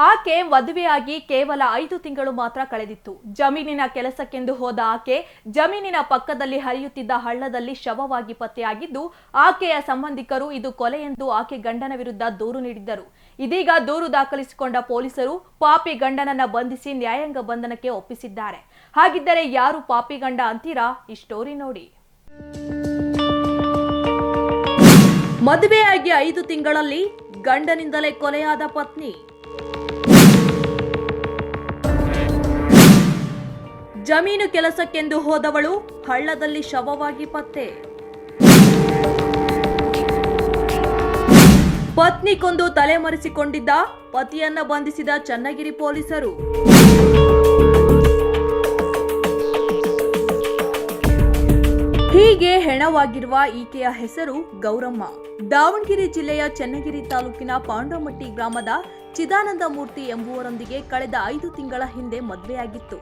ಆಕೆ ಮದುವೆಯಾಗಿ ಕೇವಲ ಐದು ತಿಂಗಳು ಮಾತ್ರ ಕಳೆದಿತ್ತು. ಜಮೀನಿನ ಕೆಲಸಕ್ಕೆಂದು ಹೋದ ಆಕೆ ಜಮೀನಿನ ಪಕ್ಕದಲ್ಲಿ ಹರಿಯುತ್ತಿದ್ದ ಹಳ್ಳದಲ್ಲಿ ಶವವಾಗಿ ಪತ್ತೆಯಾಗಿದ್ದು, ಆಕೆಯ ಸಂಬಂಧಿಕರು ಇದು ಕೊಲೆ ಎಂದು ಆಕೆ ಗಂಡನ ವಿರುದ್ಧ ದೂರು ನೀಡಿದ್ದರು. ಇದೀಗ ದೂರು ದಾಖಲಿಸಿಕೊಂಡ ಪೊಲೀಸರು ಪಾಪಿ ಗಂಡನನ್ನ ಬಂಧಿಸಿ ನ್ಯಾಯಾಂಗ ಬಂಧನಕ್ಕೆ ಒಪ್ಪಿಸಿದ್ದಾರೆ. ಹಾಗಿದ್ದರೆ ಯಾರು ಪಾಪಿ ಗಂಡ ಅಂತೀರಾ? ಈ ಸ್ಟೋರಿ ನೋಡಿ. ಮದುವೆಯಾಗಿ ಐದು ತಿಂಗಳಲ್ಲಿ ಗಂಡನಿಂದಲೇ ಕೊಲೆಯಾದ ಪತ್ನಿ. ಜಮೀನು ಕೆಲಸಕ್ಕೆಂದು ಹೋದವಳು ಹಳ್ಳದಲ್ಲಿ ಶವವಾಗಿ ಪತ್ತೆ. ಪತ್ನಿ ಕೊಂದು ತಲೆಮರೆಸಿಕೊಂಡಿದ್ದ ಪತಿಯನ್ನ ಬಂಧಿಸಿದ ಚನ್ನಗಿರಿ ಪೊಲೀಸರು. ಹೀಗೆ ಹೆಣವಾಗಿರುವ ಈಕೆಯ ಹೆಸರು ಗೌರಮ್ಮ. ದಾವಣಗೆರೆ ಜಿಲ್ಲೆಯ ಚನ್ನಗಿರಿ ತಾಲೂಕಿನ ಪಾಂಡಮಟ್ಟಿ ಗ್ರಾಮದ ಚಿದಾನಂದ ಮೂರ್ತಿ ಎಂಬುವರೊಂದಿಗೆ ಕಳೆದ ಐದು ತಿಂಗಳ ಹಿಂದೆ ಮದುವೆಯಾಗಿತ್ತು.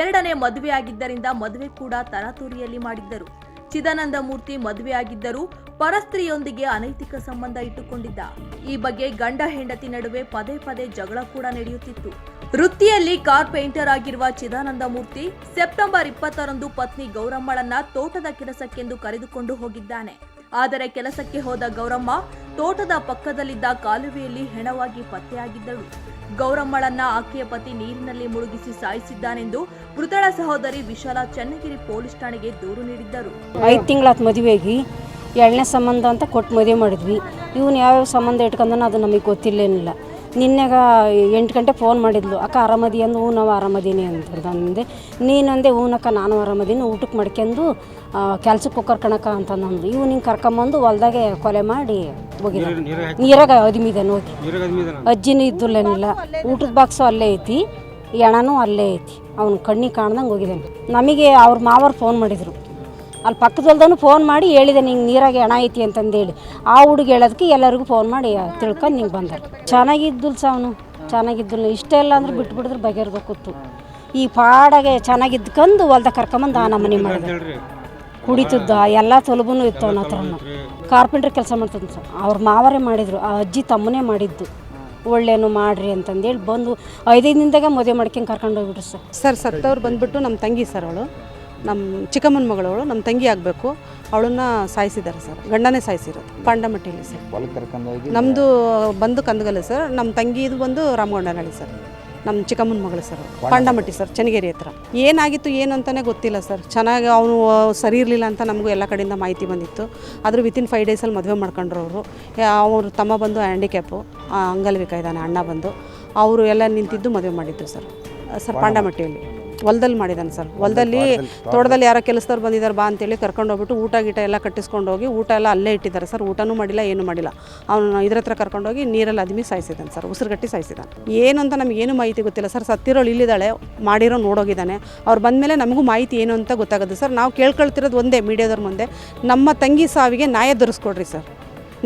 ಎರಡನೇ ಮದುವೆಯಾಗಿದ್ದರಿಂದ ಮದುವೆ ಕೂಡ ತರಾತುರಿಯಲ್ಲಿ ಮಾಡಿದ್ದರು. ಚಿದಾನಂದ ಮೂರ್ತಿ ಮದುವೆಯಾಗಿದ್ದರೂ ಪರಸ್ತ್ರೀಯೊಂದಿಗೆ ಅನೈತಿಕ ಸಂಬಂಧ ಇಟ್ಟುಕೊಂಡಿದ್ದ. ಈ ಬಗ್ಗೆ ಗಂಡ ಹೆಂಡತಿ ನಡುವೆ ಪದೇ ಪದೇ ಜಗಳ ಕೂಡ ನಡೆಯುತ್ತಿತ್ತು. ವೃತ್ತಿಯಲ್ಲಿ ಕಾರ್ ಪೇಂಟರ್ ಆಗಿರುವ ಚಿದಾನಂದ ಮೂರ್ತಿ ಸೆಪ್ಟೆಂಬರ್ ಇಪ್ಪತ್ತರಂದು ಪತ್ನಿ ಗೌರಮ್ಮಳನ್ನ ತೋಟದ ಕೆಲಸಕ್ಕೆಂದು ಕರೆದುಕೊಂಡು ಹೋಗಿದ್ದಾನೆ. ಆದರೆ ಕೆಲಸಕ್ಕೆ ಹೋದ ಗೌರಮ್ಮ ತೋಟದ ಪಕ್ಕದಲ್ಲಿದ್ದ ಕಾಲುವೆಯಲ್ಲಿ ಹೆಣವಾಗಿ ಪತ್ತೆಯಾಗಿದ್ದಳು. ಗೌರಮ್ಮಳನ್ನ ಆಕೆಯ ಪತಿ ನೀರಿನಲ್ಲಿ ಮುಳುಗಿಸಿ ಸಾಯಿಸಿದ್ದಾನೆಂದು ಮೃತಳ ಸಹೋದರಿ ವಿಶಾಲ ಚನ್ನಗಿರಿ ಪೊಲೀಸ್ ಠಾಣೆಗೆ ದೂರು ನೀಡಿದ್ದರು. ಐದು ತಿಂಗಳಾತ್ ಮದುವೆಗೆ ಎರಡನೇ ಸಂಬಂಧ ಅಂತ ಕೊಟ್ಟು ಮದುವೆ ಮಾಡಿದ್ವಿ. ಇವನು ಯಾವ್ಯಾವ ಸಂಬಂಧ ಇಟ್ಕೊಂಡನ ಅದು ನಮಗೆ ಗೊತ್ತಿಲ್ಲೇನಿಲ್ಲ. ನಿನ್ನೆಗ ಎಂಟು ಗಂಟೆ ಫೋನ್ ಮಾಡಿದ್ಲು ಅಕ್ಕ ಆರಾಮದಿ ಅಂದು ಹ್ಞೂ ನಾವು ಆರಾಮದೀನಿ ನೀನಂದೆ ಹೂನಕ್ಕ ನಾನು ಆರಾಮದೀನಿ ಊಟಕ್ಕೆ ಮಾಡ್ಕೊಂಡು ಕೆಲ್ಸಕ್ಕೆ ಹೋಗ್ಕರ್ ಕಣಕ ಅಂತಂದು ಇವು ನಿಂಗೆ ಕರ್ಕೊಂಬಂದು ಹೊಲ್ದಾಗೆ ಕೊಲೆ ಮಾಡಿ ಹೋಗಿದ ನೀರಾಗ ಅದಿಮಿದಾನೆ ಹೋಗಿ. ಅಜ್ಜಿನೂ ಇದ್ದುಲ್ಲೇನಿಲ್ಲ. ಊಟದ ಬಾಕ್ಸು ಅಲ್ಲೇ ಐತಿ ಎಣನೂ ಅಲ್ಲೇ ಐತಿ. ಅವ್ನು ಕಣ್ಣಿಗೆ ಕಾಣ್ದಂಗೆ ಹೋಗಿದ್ದಾನೆ ನಮಗೆ ಅವ್ರ ಮಾವರು ಫೋನ್ ಮಾಡಿದರು. ಅಲ್ಲಿ ಪಕ್ಕದಲ್ದನು ಫೋನ್ ಮಾಡಿ ಹೇಳಿದೆ, ನಿಂಗೆ ನೀರಾಗೆ ಹಣ ಐತಿ ಅಂತಂದೇಳಿ. ಆ ಹುಡುಗ ಹೇಳೋದಕ್ಕೆ ಎಲ್ಲರಿಗೂ ಫೋನ್ ಮಾಡಿ ತಿಳ್ಕೊಂಡು ನಿಂಗೆ ಬಂದರು ಚೆನ್ನಾಗಿದ್ದಲ್ ಸ ಅವನು. ಇಷ್ಟೇ ಇಷ್ಟೆಲ್ಲ ಅಂದ್ರೆ ಬಿಟ್ಟು ಬಿಡಿದ್ರೆ ಬಗೆಹರ್ಬೇಕಿತ್ತು ಈ ಪಾಡಾಗೆ ಚೆನ್ನಾಗಿದ್ಕಂದು ಹೊಲ್ದಾಗ ಕರ್ಕೊಂಬಂದು ಆ ನಮ್ಮನೆ ಮಾಡಿದೆ. ಕುಡಿತಿದ್ದ, ಎಲ್ಲ ತೊಲಬೂ ಇತ್ತು ಅವನ ಹತ್ರನು ಕಾರ್ಪೆಂಟ್ರ್ ಕೆಲಸ ಮಾಡ್ತಿದ್ದ ಸರ್ ಅವ್ರ ಮಾವರೇ ಮಾಡಿದರು, ಆ ಅಜ್ಜಿ ತಮ್ಮನೇ ಮಾಡಿದ್ದು. ಒಳ್ಳೇನು ಮಾಡ್ರಿ ಅಂತಂದೇಳಿ ಬಂದು ಐದೈದು ದಿನದಾಗ ಮದುವೆ ಮಾಡ್ಕೊಂಡು ಕರ್ಕೊಂಡು ಹೋಗ್ಬಿಟ್ರು ಸರ್ ಸರ್, ಸತ್ತವ್ರು ಬಂದ್ಬಿಟ್ಟು ನಮ್ಮ ತಂಗಿ ಸರ್ ಅವಳು. ನಮ್ಮ ಚಿಕ್ಕಮ್ಮನ ಮಗಳವಳು ನಮ್ಮ ತಂಗಿ ಆಗಬೇಕು. ಅವಳನ್ನ ಸಾಯಿಸಿದ್ದಾರೆ ಸರ್. ಗಂಡನೇ ಸಾಯಿಸಿರೋದು. ಪಾಂಡಮಟ್ಟಿಯಲ್ಲಿ ಸರ್. ನಮ್ಮದು ಬಂದು ಕಂದಗಲ್ಲ ಸರ್. ನಮ್ಮ ತಂಗಿದು ಬಂದು ರಾಮಗೊಂಡನಹಳ್ಳಿ ಸರ್. ನಮ್ಮ ಚಿಕ್ಕಮ್ಮನ ಮಗಳು ಸರ್. ಪಾಂಡಮಟ್ಟಿ ಸರ್ ಚನ್ನಗಿರಿ ಹತ್ರ. ಏನಾಗಿತ್ತು ಏನು ಅಂತಲೇ ಗೊತ್ತಿಲ್ಲ ಸರ್. ಚೆನ್ನಾಗಿ ಅವನು ಸರಿ ಇರಲಿಲ್ಲ ಅಂತ ನಮಗೂ ಎಲ್ಲ ಕಡೆಯಿಂದ ಮಾಹಿತಿ ಬಂದಿತ್ತು. ಆದರೂ ವಿತಿನ್ ಫೈವ್ ಡೇಸಲ್ಲಿ ಮದುವೆ ಮಾಡ್ಕೊಂಡ್ರು ಅವರು. ಅವರು ತಮ್ಮ ಬಂದು ಹ್ಯಾಂಡಿಕ್ಯಾಪು ಅಂಗಲ್ವಿಕ ಇದ್ದಾನೆ ಅಣ್ಣ ಬಂದು. ಅವರು ಎಲ್ಲ ನಿಂತಿದ್ದು ಮದುವೆ ಮಾಡಿದ್ರು ಸರ್. ಸರ್ ಪಾಂಡಮಟ್ಟಿಯಲ್ಲಿ. ಹೊಲದಲ್ಲಿ ಮಾಡಿದ್ದಾನೆ ಸರ್. ಹೊಲದಲ್ಲಿ ತೋಟದಲ್ಲಿ ಯಾರೋ ಕೆಲಸದವ್ರು ಬಂದಿದ್ದಾರೆ ಬಾ ಅಂತೇಳಿ ಕರ್ಕೊಂಡು ಹೋಗ್ಬಿಟ್ಟು ಊಟ ಗೀಟ ಎಲ್ಲ ಕಟ್ಟಿಸ್ಕೊಂಡು ಹೋಗಿ ಊಟ ಎಲ್ಲ ಅಲ್ಲೇ ಇಟ್ಟಿದ್ದಾರೆ ಸರ್. ಊಟನೂ ಮಾಡಿಲ್ಲ ಏನೂ ಮಾಡಿಲ್ಲ. ಅವನು ಇದ್ರ ಹತ್ರ ಕರ್ಕೊಂಡೋಗಿ ನೀರಲ್ಲಿ ಅದ್ಮಿ ಸಾಯಿಸಿದ್ದಾನೆ ಸರ್ ಉಸಿರುಗಟ್ಟಿ ಸಾಯಿಸಿದ್ದಾನೆ. ಏನು ಅಂತ ನಮಗೇನು ಮಾಹಿತಿ ಗೊತ್ತಿಲ್ಲ ಸರ್. ಸತ್ತಿರೋಳು ಇಲ್ಲಿದ್ದಾಳೆ ಮಾಡಿರೋ ನೋಡೋಗಿದ್ದಾನೆ. ಅವ್ರು ಬಂದಮೇಲೆ ನಮಗೂ ಮಾಹಿತಿ ಏನು ಅಂತ ಗೊತ್ತಾಗುತ್ತೆ ಸರ್. ನಾವು ಕೇಳ್ಕೊಳ್ತಿರೋದು ಒಂದೇ ಮೀಡಿಯಾದವ್ರ ಮುಂದೆ. ನಮ್ಮ ತಂಗಿ ಸಾವಿಗೆ ನ್ಯಾಯ ಧರಿಸ್ಕೊಡ್ರಿ ಸರ್.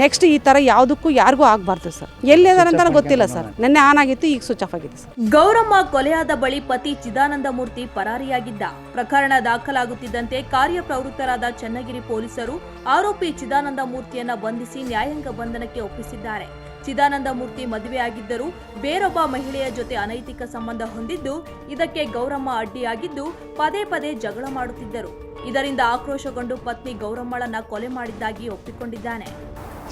ನೆಕ್ಸ್ಟ್ ಈ ತರ ಯಾವುದಕ್ಕೂ ಯಾರಿಗೂ ಆಗಬಾರ್ದು ಸರ್. ಎಲ್ಲಿ ಅಂತ ಗೊತ್ತಿಲ್ಲ ಸರ್. ನಿನ್ನೆ ಆನ್ ಆಗಿತ್ತು ಈಗ ಸ್ವಿಚ್ ಆಫ್ ಆಗಿದೆ ಸರ್. ಗೌರಮ್ಮ ಕೊಲೆಯಾದ ಬಳಿ ಪತಿ ಚಿದಾನಂದ ಮೂರ್ತಿ ಪರಾರಿಯಾಗಿದ್ದ. ಪ್ರಕರಣ ದಾಖಲಾಗುತ್ತಿದ್ದಂತೆ ಕಾರ್ಯಪ್ರವೃತ್ತರಾದ ಚನ್ನಗಿರಿ ಪೊಲೀಸರು ಆರೋಪಿ ಚಿದಾನಂದ ಮೂರ್ತಿಯನ್ನ ಬಂಧಿಸಿ ನ್ಯಾಯಾಂಗ ಬಂಧನಕ್ಕೆ ಒಪ್ಪಿಸಿದ್ದಾರೆ. ಚಿದಾನಂದ ಮೂರ್ತಿ ಮದುವೆಯಾಗಿದ್ದರೂ ಬೇರೊಬ್ಬ ಮಹಿಳೆಯ ಜೊತೆ ಅನೈತಿಕ ಸಂಬಂಧ ಹೊಂದಿದ್ದು ಇದಕ್ಕೆ ಗೌರಮ್ಮ ಅಡ್ಡಿಯಾಗಿದ್ದು ಪದೇ ಪದೇ ಜಗಳ ಮಾಡುತ್ತಿದ್ದರು. ಇದರಿಂದ ಆಕ್ರೋಶಗೊಂಡು ಪತ್ನಿ ಗೌರಮ್ಮಳನ್ನ ಕೊಲೆ ಮಾಡಿದ್ದಾಗಿ ಒಪ್ಪಿಕೊಂಡಿದ್ದಾನೆ.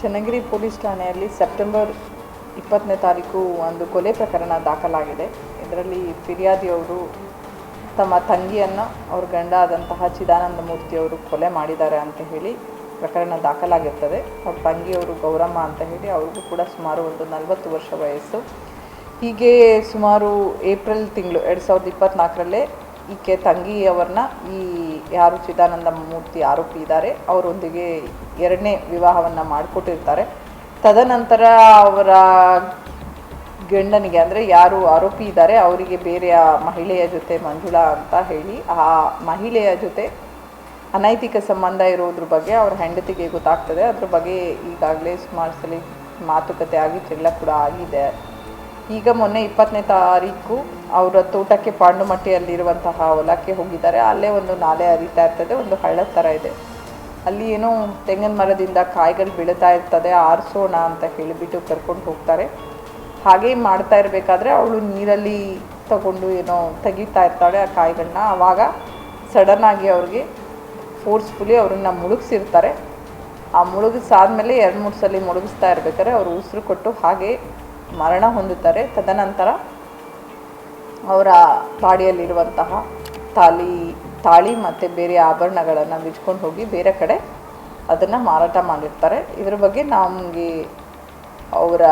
ಚನ್ನಗಿರಿ ಪೊಲೀಸ್ ಠಾಣೆಯಲ್ಲಿ ಸೆಪ್ಟೆಂಬರ್ ಇಪ್ಪತ್ತನೇ ತಾರೀಕು ಒಂದು ಕೊಲೆ ಪ್ರಕರಣ ದಾಖಲಾಗಿದೆ. ಇದರಲ್ಲಿ ಫಿರ್ಯಾದಿಯವರು ತಮ್ಮ ತಂಗಿಯನ್ನು, ಅವ್ರ ಗಂಡ ಆದಂತಹ ಚಿದಾನಂದ ಮೂರ್ತಿಯವರು ಕೊಲೆ ಮಾಡಿದ್ದಾರೆ ಅಂತ ಹೇಳಿ ಪ್ರಕರಣ ದಾಖಲಾಗಿರ್ತದೆ. ಅವ್ರ ತಂಗಿಯವರು ಗೌರಮ್ಮ ಅಂತ ಹೇಳಿ ಅವ್ರಿಗೂ ಕೂಡ ಸುಮಾರು ಒಂದು ನಲವತ್ತು ವರ್ಷ ವಯಸ್ಸು. ಹೀಗೆ ಸುಮಾರು ಏಪ್ರಿಲ್ ತಿಂಗಳು, ಎರಡು ಸಾವಿರದ ಇಪ್ಪತ್ತ್ನಾಲ್ಕರಲ್ಲೇ ಈಕೆ ತಂಗಿಯವರನ್ನ ಈ ಯಾರು ಚಿದಾನಂದ ಮೂರ್ತಿ ಆರೋಪಿ ಇದ್ದಾರೆ, ಅವರೊಂದಿಗೆ ಎರಡನೇ ವಿವಾಹವನ್ನು ಮಾಡಿಕೊಟ್ಟಿರ್ತಾರೆ. ತದನಂತರ ಅವರ ಗಂಡನಿಗೆ ಅಂದರೆ ಯಾರು ಆರೋಪಿ ಇದ್ದಾರೆ, ಅವರಿಗೆ ಬೇರೆಯ ಮಹಿಳೆಯ ಜೊತೆ ಮಂಜುಳಾ ಅಂತ ಹೇಳಿ, ಆ ಮಹಿಳೆಯ ಜೊತೆ ಅನೈತಿಕ ಸಂಬಂಧ ಇರೋದ್ರ ಬಗ್ಗೆ ಅವ್ರ ಹೆಂಡತಿಗೆ ಗೊತ್ತಾಗ್ತದೆ. ಅದ್ರ ಬಗ್ಗೆ ಈಗಾಗಲೇ ಸುಮಾರು ಸಲ ಮಾತುಕತೆ ಆಗಿ ಜಗಳ ಕೂಡ ಆಗಿದೆ. ಈಗ ಮೊನ್ನೆ ಇಪ್ಪತ್ತನೇ ತಾರೀಕು ಅವರ ತೋಟಕ್ಕೆ ಪಾಂಡುಮಟ್ಟಿಯಲ್ಲಿರುವಂತಹ ಹೊಲಕ್ಕೆ ಹೋಗಿದ್ದಾರೆ. ಅಲ್ಲೇ ಒಂದು ನಾಲೆ ಹರಿತಾ ಇರ್ತದೆ, ಒಂದು ಹಳ್ಳದ ಥರ ಇದೆ. ಅಲ್ಲಿ ಏನೋ ತೆಂಗಿನ ಮರದಿಂದ ಕಾಯಿಗಳು ಬೀಳ್ತಾ ಇರ್ತದೆ, ಆರಿಸೋಣ ಅಂತ ಹೇಳಿಬಿಟ್ಟು ಕರ್ಕೊಂಡು ಹೋಗ್ತಾರೆ. ಹಾಗೆ ಮಾಡ್ತಾ ಇರಬೇಕಾದ್ರೆ ಅವಳು ನೀರಲ್ಲಿ ತಗೊಂಡು ಏನೋ ತೆಗಿತಾ ಇರ್ತಾಳೆ ಆ ಕಾಯಿಗಳನ್ನ ಆವಾಗ ಸಡನ್ನಾಗಿ ಅವ್ರಿಗೆ ಫೋರ್ಸ್ಫುಲಿ ಅವ್ರನ್ನ ಮುಳುಗಿಸಿರ್ತಾರೆ. ಆ ಮುಳುಗಿಸಾದ್ಮೇಲೆ ಎರಡು ಮೂರು ಸಲ ಮುಳುಗಿಸ್ತಾ ಇರ್ಬೇಕಾದ್ರೆ ಅವರು ಉಸಿರು ಕೊಟ್ಟು ಹಾಗೆ ಮರಣ ಹೊಂದುತ್ತಾರೆ. ತದನಂತರ ಅವರ ಬಾಡಿಯಲ್ಲಿರುವಂತಹ ತಾಳಿ ತಾಳಿ ಮತ್ತು ಬೇರೆ ಆಭರಣಗಳನ್ನು ಬಿಚ್ಕೊಂಡು ಹೋಗಿ ಬೇರೆ ಕಡೆ ಅದನ್ನು ಮಾರಾಟ ಮಾಡಿರ್ತಾರೆ. ಇದ್ರ ಬಗ್ಗೆ ನಮಗೆ ಅವರ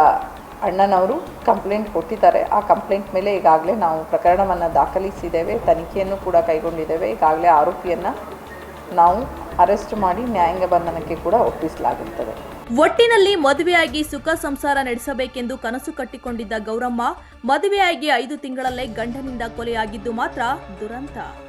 ಅಣ್ಣನವರು ಕಂಪ್ಲೇಂಟ್ ಕೊಟ್ಟಿದ್ದಾರೆ. ಆ ಕಂಪ್ಲೇಂಟ್ ಮೇಲೆ ಈಗಾಗಲೇ ನಾವು ಪ್ರಕರಣವನ್ನು ದಾಖಲಿಸಿದ್ದೇವೆ. ತನಿಖೆಯನ್ನು ಕೂಡ ಕೈಗೊಂಡಿದ್ದೇವೆ. ಈಗಾಗಲೇ ಆರೋಪಿಯನ್ನು ನಾವು ಅರೆಸ್ಟ್ ಮಾಡಿ ನ್ಯಾಯಾಂಗ ಬಂಧನಕ್ಕೆ ಕೂಡ ಒಪ್ಪಿಸಲಾಗುತ್ತದೆ. ಒಟ್ಟಿನಲ್ಲಿ ಮದುವೆಯಾಗಿ ಸುಖ ಸಂಸಾರ ನಡೆಸಬೇಕೆಂದು ಕನಸು ಕಟ್ಟಿಕೊಂಡಿದ್ದ ಗೌರಮ್ಮ ಮದುವೆಯಾಗಿ ಐದು ತಿಂಗಳಲ್ಲೇ ಗಂಡನಿಂದ ಕೊಲೆಯಾಗಿದ್ದು ಮಾತ್ರ ದುರಂತ.